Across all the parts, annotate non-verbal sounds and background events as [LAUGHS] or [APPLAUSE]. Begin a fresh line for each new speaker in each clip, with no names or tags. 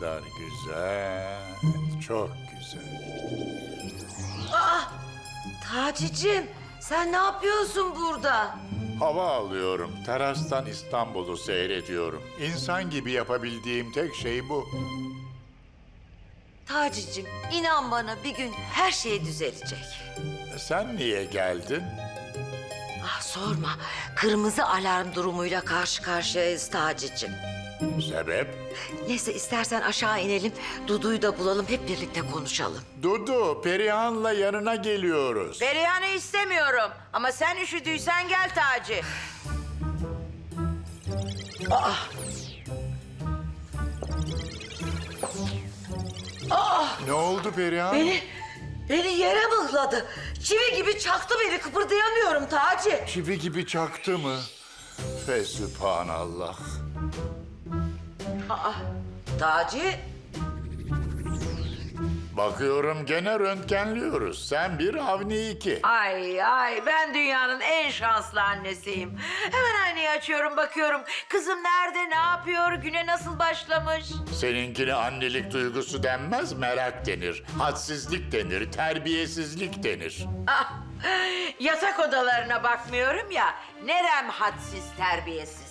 kadar güzel, çok güzel.
Taci'cim sen ne yapıyorsun burada?
Hava alıyorum, terastan İstanbul'u seyrediyorum. İnsan gibi yapabildiğim tek şey bu.
Taci'cim inan bana bir gün her şey düzelecek.
Sen niye geldin?
Ah sorma kırmızı alarm durumuyla karşı karşıyayız Taci'cim.
Sebep?
Neyse istersen aşağı inelim Dudu'yu da bulalım hep birlikte konuşalım.
Dudu, Perihan'la yanına geliyoruz.
Perihan'ı istemiyorum. Ama sen üşüdüysen gel Taci.
Ne oldu Perihan?
Beni, beni yere mıhladı. Çivi gibi çaktı beni kıpırdayamıyorum Taci.
Çivi gibi çaktı mı? Fe sübhanallah.
Taci
Bakıyorum gene röntgenliyoruz. Sen bir, Avni iki.
Ay ay ben dünyanın en şanslı annesiyim. Hemen aynayı açıyorum bakıyorum. Kızım nerede ne yapıyor güne nasıl başlamış?
Seninkine annelik duygusu denmez, merak denir. Hadsizlik denir, terbiyesizlik denir.
Ah, yatak odalarına bakmıyorum ya. Nerem hadsiz terbiyesiz.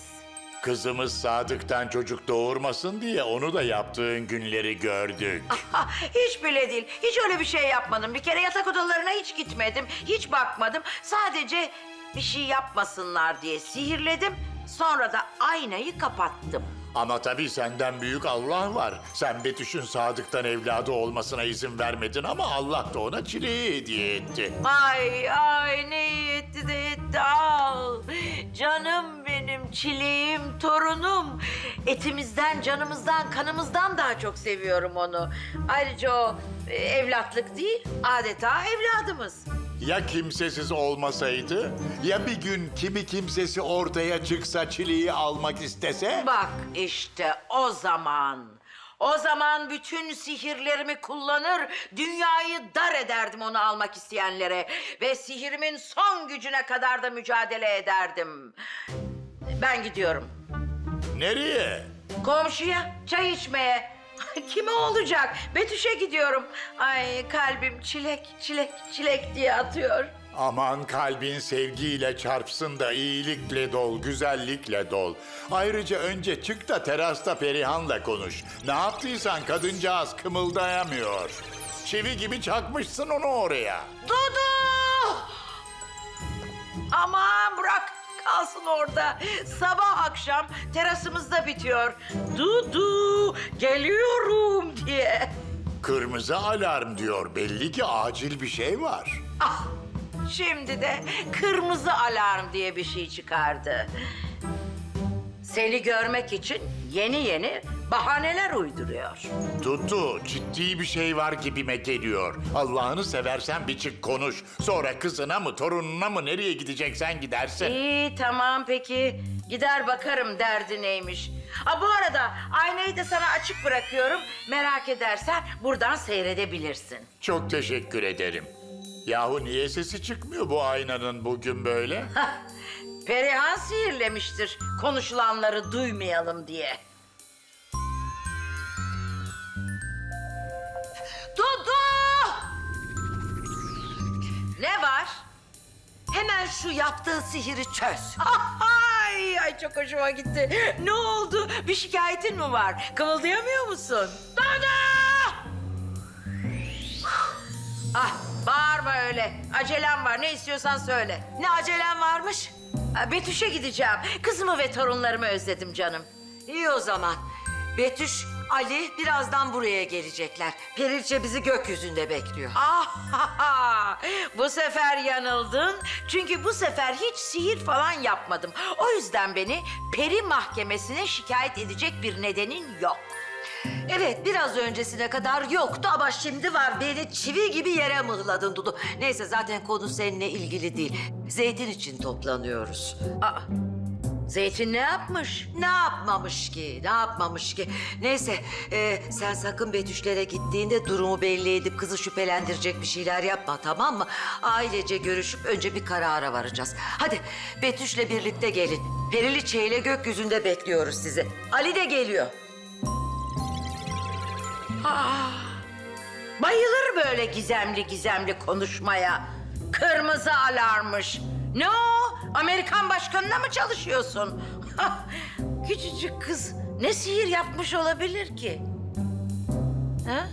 Kızımız Sadık'tan çocuk doğurmasın diye onu da yaptığın günleri gördük. [LAUGHS]
Hiç bile değil. Hiç öyle bir şey yapmadım. Bir kere yatak odalarına hiç gitmedim. Hiç bakmadım. Sadece bir şey yapmasınlar diye sihirledim. Sonra da aynayı kapattım.
Ama tabii senden büyük Allah var. Sen Betüş'ün Sadık'tan evladı olmasına izin vermedin ama Allah da ona çileği hediye etti.
Ay ay ne iyi etti de etti al. Canım çileğim torunum. Etimizden canımızdan kanımızdan daha çok seviyorum onu. Ayrıca o e, evlatlık değil adeta evladımız.
Ya kimsesiz olmasaydı? Ya bir gün kimi kimsesi ortaya çıksa çileği almak istese?
Bak işte o zaman. O zaman bütün sihirlerimi kullanır, dünyayı dar ederdim onu almak isteyenlere. Ve sihirimin son gücüne kadar da mücadele ederdim. Ben gidiyorum.
Nereye?
Komşuya çay içmeye. Kime olacak? Betüş'e gidiyorum. Ay kalbim çilek çilek çilek diye atıyor.
Aman kalbin sevgiyle çarpsın da iyilikle dol, güzellikle dol. Ayrıca önce çık da terasta Perihan'la konuş. Ne yaptıysan kadıncağız kımıldayamıyor. Çivi gibi çakmışsın onu oraya.
Dudu! Aman kalsın orada. Sabah akşam terasımızda bitiyor. Dudu geliyorum diye.
Kırmızı alarm diyor. Belli ki acil bir şey var.
Ah şimdi de kırmızı alarm diye bir şey çıkardı. Seni görmek için yeni yeni bahaneler uyduruyor.
Dudu, ciddi bir şey var gibime geliyor. Allah'ını seversen bir çık konuş. Sonra kızına mı, torununa mı nereye gideceksen gidersin.
İyi tamam peki. Gider bakarım derdi neymiş. Ha bu arada aynayı da sana açık bırakıyorum. Merak edersen buradan seyredebilirsin.
Çok teşekkür ederim. Yahu niye sesi çıkmıyor bu aynanın bugün böyle? [LAUGHS]
Perihan sihirlemiştir konuşulanları duymayalım diye. Dudu! Ne var?
hemen şu yaptığı sihiri çöz. [LAUGHS]
Ay, ay çok hoşuma gitti. Ne oldu? Bir şikayetin mi var? Kımıldayamıyor musun? Dudu! Ah, bağırma öyle. Acelem var. Ne istiyorsan söyle.
Ne acelem varmış?
Ha, Betüş'e gideceğim. Kızımı ve torunlarımı özledim canım.
İyi o zaman. Betüş, Ali birazdan buraya gelecekler. Perilçe bizi gökyüzünde bekliyor. [LAUGHS]
Ah, bu sefer yanıldın. Çünkü bu sefer hiç sihir falan yapmadım. O yüzden beni peri mahkemesine şikayet edecek bir nedenin yok.
Evet, biraz öncesine kadar yoktu ama şimdi var. Beni çivi gibi yere mıhladın Dudu. Neyse zaten konu seninle ilgili değil. Zeytin için toplanıyoruz.
Aa, Zeytin ne yapmış?
Ne yapmamış ki, ne yapmamış ki? Neyse, e, sen sakın Betüşlere gittiğinde durumu belli edip kızı şüphelendirecek bir şeyler yapma, tamam mı? Ailece görüşüp önce bir karara varacağız. Hadi Betüş'le birlikte gelin. Periliçe ile gökyüzünde bekliyoruz sizi. Ali de geliyor.
Bayılır böyle gizemli gizemli konuşmaya. Kırmızı alarmış. Ne o? Amerikan başkanına mı çalışıyorsun? [LAUGHS] Küçücük kız ne sihir yapmış olabilir ki? Ha?